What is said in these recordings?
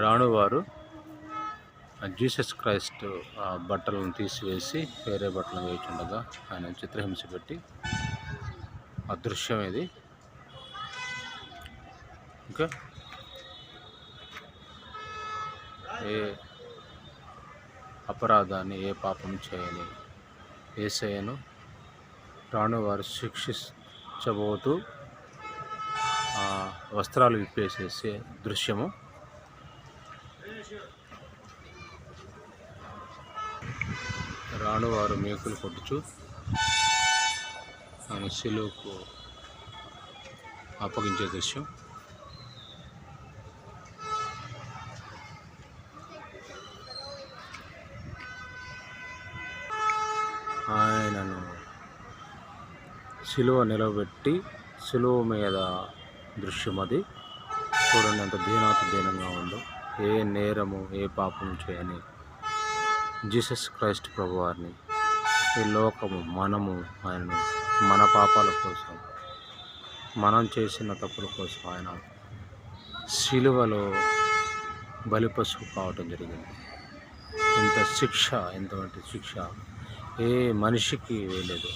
రాణువారు Jesus Christ ఆ బట్టలను తీసివేసి వేరే బట్టలను వేయుచుండగా ఆయన చిత్రహింస పెట్టి అదృశ్యం ఇది ఇంకా ఏ అపరాధాన్ని ఏ పాపం చేయని ఏసయ్యను రాణువారు శిక్షించబోతూ ఆ వస్త్రాలు విప్పేసేసే దృశ్యము రానువారు మేకులు కొట్టుచు ఆయన శిలువకు అప్పగించే దృశ్యం. ఆయనను సిలువ నిలబెట్టి శిలువ మీద దృశ్యం అది చూడండి ఎంత దీనాతి దీనంగా ఉందో. ఏ నేరము ఏ పాపం చేయని జీసస్ క్రైస్ట్ ప్రభువారిని. ఈ లోకము మనము ఆయనను మన పాపాల కోసం మనం చేసిన తప్పుల కోసం ఆయన శిలువలో బలిపశువు కావటం జరిగింది. ఇంత శిక్ష ఎంతవంటి శిక్ష ఏ మనిషికి వేయలేదు.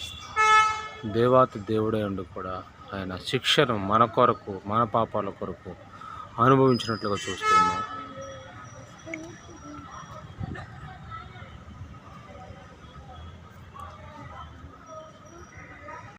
దేవాతి దేవుడే ఉండి కూడా ఆయన శిక్షను మన కొరకు మన పాపాల కొరకు అనుభవించినట్లుగా చూస్తున్నాం.